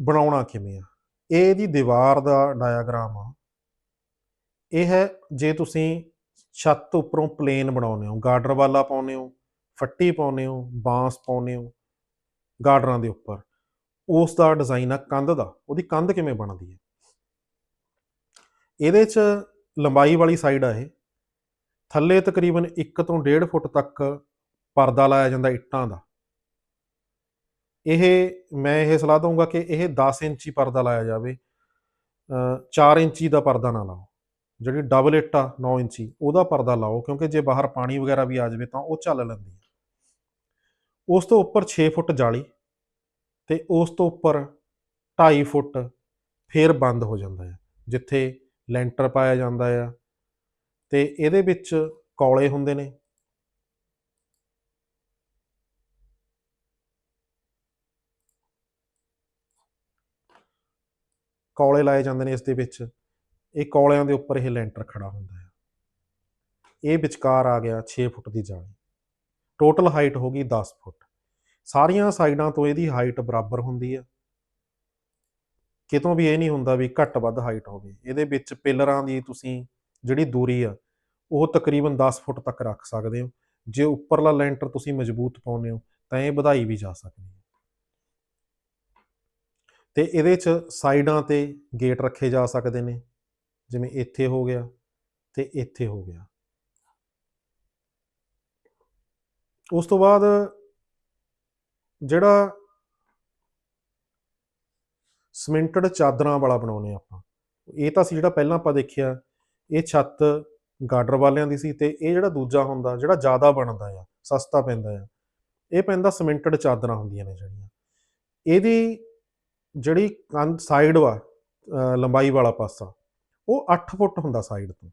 ਬਣਾਉਣਾ ਕਿਵੇਂ ਆ? ਇਹ ਇਹਦੀ ਦੀਵਾਰ ਦਾ ਡਾਇਆਗ੍ਰਾਮ ਆ। ਇਹ ਹੈ ਜੇ ਤੁਸੀਂ ਛੱਤ ਉੱਪਰੋਂ ਪਲੇਨ ਬਣਾਉਂਦੇ ਹੋ ਗਾਰਡਰ ਵਾਲਾ ਪਾਉਂਦੇ ਹੋ, ਫੱਟੀ ਪਾਉਂਦੇ ਹੋ, ਬਾਂਸ ਪਾਉਂਦੇ ਹੋ ਗਾਰਡਰਾਂ ਦੇ ਉੱਪਰ, ਉਸ ਦਾ ਡਿਜ਼ਾਈਨ ਆ ਕੰਧ ਦਾ। ਉਹਦੀ ਕੰਧ ਕਿਵੇਂ ਬਣਦੀ ਹੈ? ਇਹਦੇ 'ਚ ਲੰਬਾਈ ਵਾਲੀ ਸਾਈਡ ਆ ਇਹ। ਥੱਲੇ ਤਕਰੀਬਨ 1 ਤੋਂ 1.5 ਫੁੱਟ ਤੱਕ ਪਰਦਾ ਲਾਇਆ ਜਾਂਦਾ ਇੱਟਾਂ ਦਾ। ਇਹ ਮੈਂ ਇਹ ਸਲਾਹ ਦਊਂਗਾ ਕਿ ਇਹ 10 ਇੰਚੀ ਪਰਦਾ ਲਾਇਆ ਜਾਵੇ 4 ਇੰਚੀ ਦਾ ਪਰਦਾ ਨਾ ਲਾਓ। ਜਿਹੜੀ ਡਬਲ ਇੱਟ ਆ 9 ਇੰਚੀ, ਉਹਦਾ ਪਰਦਾ ਲਾਓ, ਕਿਉਂਕਿ ਜੇ ਬਾਹਰ ਪਾਣੀ ਵਗੈਰਾ ਵੀ ਆ ਜਾਵੇ ਤਾਂ ਉਹ ਚੱਲ ਲੈਂਦੀ ਹੈ ਉਸ ਤੋਂ ਉੱਪਰ 6 ਫੁੱਟ ਜਾਲੀ ਤੇ ਉਸ ਤੋਂ ਉੱਪਰ 2.5 ਫੁੱਟ ਫੇਰ ਬੰਦ ਹੋ ਜਾਂਦਾ ਹੈ ਜਿੱਥੇ ਲੈਂਟਰ ਪਾਇਆ ਜਾਂਦਾ ਆ ਤੇ ਇਹਦੇ ਵਿੱਚ ਕੌਲੇ ਹੁੰਦੇ ਨੇ। ਕੌਲੇ ਲਾਏ ਜਾਂਦੇ ਨੇ ਇਸ ਦੇ ਵਿੱਚ, ਇਹ ਕੌਲਿਆਂ ਦੇ ਉੱਪਰ ਇਹ ਲੈਂਟਰ ਖੜਾ ਹੁੰਦਾ ਹੈ। ਇਹ ਵਿਚਕਾਰ ਆ ਗਿਆ 6 ਫੁੱਟ ਦੀ ਜਾਲੀ। ਟੋਟਲ ਹਾਈਟ ਹੋ ਗਈ 10 ਫੁੱਟ। ਸਾਰੀਆਂ ਸਾਈਡਾਂ ਤੋਂ ਇਹਦੀ ਹਾਈਟ ਬਰਾਬਰ ਹੁੰਦੀ ਹੈ। ਕਿਤੋਂ ਵੀ ਇਹ ਨਹੀਂ ਹੁੰਦਾ ਵੀ ਘੱਟ ਵੱਧ ਹਾਈਟ ਹੋਵੇ। ਇਹਦੇ ਵਿੱਚ ਪਿਲਰਾਂ ਦੀ ਤੁਸੀਂ ਜਿਹੜੀ ਦੂਰੀ ਆ, ਉਹ ਤਕਰੀਬਨ 10 ਫੁੱਟ ਤੱਕ ਰੱਖ ਸਕਦੇ ਹੋ। ਜੇ ਉੱਪਰਲਾ ਲੈਂਟਰ ਤੁਸੀਂ ਮਜ਼ਬੂਤ ਪਾਉਂਦੇ ਹੋ, ਤਾਂ ਇਹ ਵਧਾਈ ਵੀ ਜਾ ਸਕਦੀ ਹੈ। ਤੇ ਇਹਦੇ 'ਚ ਸਾਈਡਾਂ ਤੇ ਗੇਟ ਰੱਖੇ ਜਾ ਸਕਦੇ ਨੇ। ਜਿਵੇਂ ਇੱਥੇ ਹੋ ਗਿਆ ਤੇ ਇੱਥੇ ਹੋ ਗਿਆ। ਉਸ ਤੋਂ ਬਾਅਦ ਜਿਹੜਾ ਸਿਮੈਂਟਡ ਚਾਦਰਾਂ ਵਾਲਾ ਬਣਾਉਨੇ ਆਪਾਂ, ਇਹ ਤਾਂ ਸੀ ਜਿਹੜਾ ਪਹਿਲਾਂ ਆਪਾਂ ਦੇਖਿਆ, ਇਹ ਛੱਤ ਗਾਰਡਰ ਵਾਲਿਆਂ ਦੀ ਸੀ ਤੇ ਇਹ ਜਿਹੜਾ ਦੂਜਾ ਹੁੰਦਾ, ਜਿਹੜਾ ਜ਼ਿਆਦਾ ਬਣਦਾ ਆ, ਸਸਤਾ ਪੈਂਦਾ ਆ, ਇਹ ਪੈਂਦਾ ਸਿਮੈਂਟਡ ਚਾਦਰਾਂ ਹੁੰਦੀਆਂ ਨੇ ਜਿਹੜੀਆਂ। ਇਹਦੀ ਜਿਹੜੀ ਕੰਧ ਸਾਈਡ ਵਾ ਲੰਬਾਈ ਵਾਲਾ ਪਾਸਾ, ਉਹ 8 ਫੁੱਟ ਹੁੰਦਾ ਸਾਈਡ ਤੋਂ।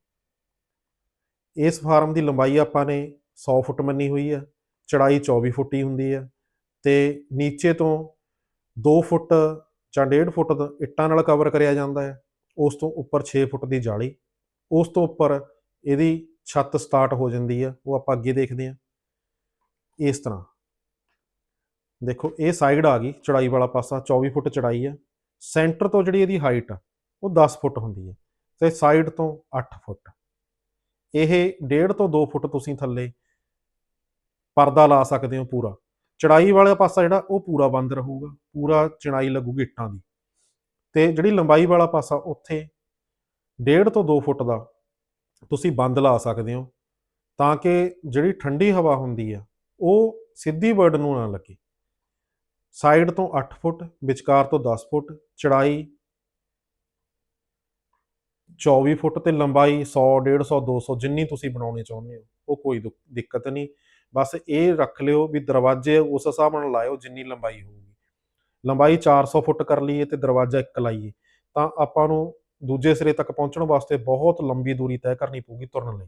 ਇਸ ਫਾਰਮ ਦੀ ਲੰਬਾਈ ਆਪਾਂ ਨੇ 100 ਫੁੱਟ ਮੰਨੀ ਹੋਈ ਹੈ ਚੜਾਈ 24 ਫੁੱਟ ਹੀ ਹੁੰਦੀ ਹੈ ਤੇ ਨੀਚੇ ਤੋਂ 2 ਫੁੱਟ ਜਾਂ 1.5 ਫੁੱਟ ਇੱਟਾਂ ਨਾਲ ਕਵਰ ਕਰਿਆ ਜਾਂਦਾ ਹੈ ਉਸ ਤੋਂ ਉੱਪਰ 6 ਫੁੱਟ ਦੀ ਜਾਲੀ। ਉਸ ਤੋਂ ਉੱਪਰ ਇਹਦੀ ਛੱਤ ਸਟਾਰਟ ਹੋ ਜਾਂਦੀ ਹੈ ਉਹ ਆਪਾਂ ਅੱਗੇ ਦੇਖਦੇ ਹਾਂ ਇਸ ਤਰ੍ਹਾਂ। ਦੇਖੋ, ਇਹ ਸਾਈਡ ਆ ਗਈ, ਚੜਾਈ ਵਾਲਾ ਪਾਸਾ 24 ਫੁੱਟ ਚੜਾਈ ਹੈ ਸੈਂਟਰ ਤੋਂ ਜਿਹੜੀ ਇਹਦੀ ਹਾਈਟ ਆ, ਉਹ 10 ਫੁੱਟ ਹੁੰਦੀ ਹੈ ਤੇ ਸਾਈਡ ਤੋਂ 8 ਫੁੱਟ। ਇਹ 1.5 ਤੋਂ 2 ਫੁੱਟ ਤੁਸੀਂ ਥੱਲੇ ਪਰਦਾ ਲਾ ਸਕਦੇ ਹੋ ਪੂਰਾ। ਚੜਾਈ ਵਾਲਾ ਪਾਸਾ ਜਿਹੜਾ, ਉਹ ਪੂਰਾ ਬੰਦ ਰਹੂਗਾ। ਪੂਰਾ ਚਣਾਈ ਲੱਗੂਗੀ ਇੱਟਾਂ ਦੀ। ਤੇ ਜਿਹੜੀ ਲੰਬਾਈ ਵਾਲਾ ਪਾਸਾ, ਉੱਥੇ 1.5 ਤੋਂ 2 ਫੁੱਟ ਦਾ ਤੁਸੀਂ ਬੰਦ ਲਾ ਸਕਦੇ ਹੋ। ਤਾਂ ਕਿ ਜਿਹੜੀ ਠੰਡੀ ਹਵਾ ਹੁੰਦੀ ਆ, ਉਹ ਸਿੱਧੀ ਬਰਡ ਨੂੰ ਨਾ ਲੱਗੇ। ਸਾਈਡ ਤੋਂ 8 ਫੁੱਟ, ਵਿਚਕਾਰ ਤੋਂ 10 ਫੁੱਟ, ਚੜਾਈ 24 ਫੁੱਟ ਤੇ ਲੰਬਾਈ 100 150 200 ਜਿੰਨੀ ਤੁਸੀਂ ਬਣਾਉਣੀ ਚਾਹੁੰਦੇ ਹੋ, ਉਹ ਕੋਈ ਦੁ- ਦਿੱਕਤ ਨਹੀਂ। ਬਸ ਇਹ ਰੱਖ ਲਿਓ ਵੀ ਦਰਵਾਜ਼ੇ ਉਸ ਹਿਸਾਬ ਨਾਲ ਲਾਇਓ ਜਿੰਨੀ ਲੰਬਾਈ ਹੋਊਗੀ। ਲੰਬਾਈ 400 ਫੁੱਟ ਕਰ ਲਈਏ ਤੇ ਦਰਵਾਜ਼ਾ ਇੱਕ ਲਾਈਏ, ਤਾਂ ਆਪਾਂ ਨੂੰ ਦੂਜੇ ਸਿਰੇ ਤੱਕ ਪਹੁੰਚਣ ਵਾਸਤੇ ਬਹੁਤ ਲੰਬੀ ਦੂਰੀ ਤੈਅ ਕਰਨੀ ਪਊਗੀ ਤੁਰਨ ਲਈ।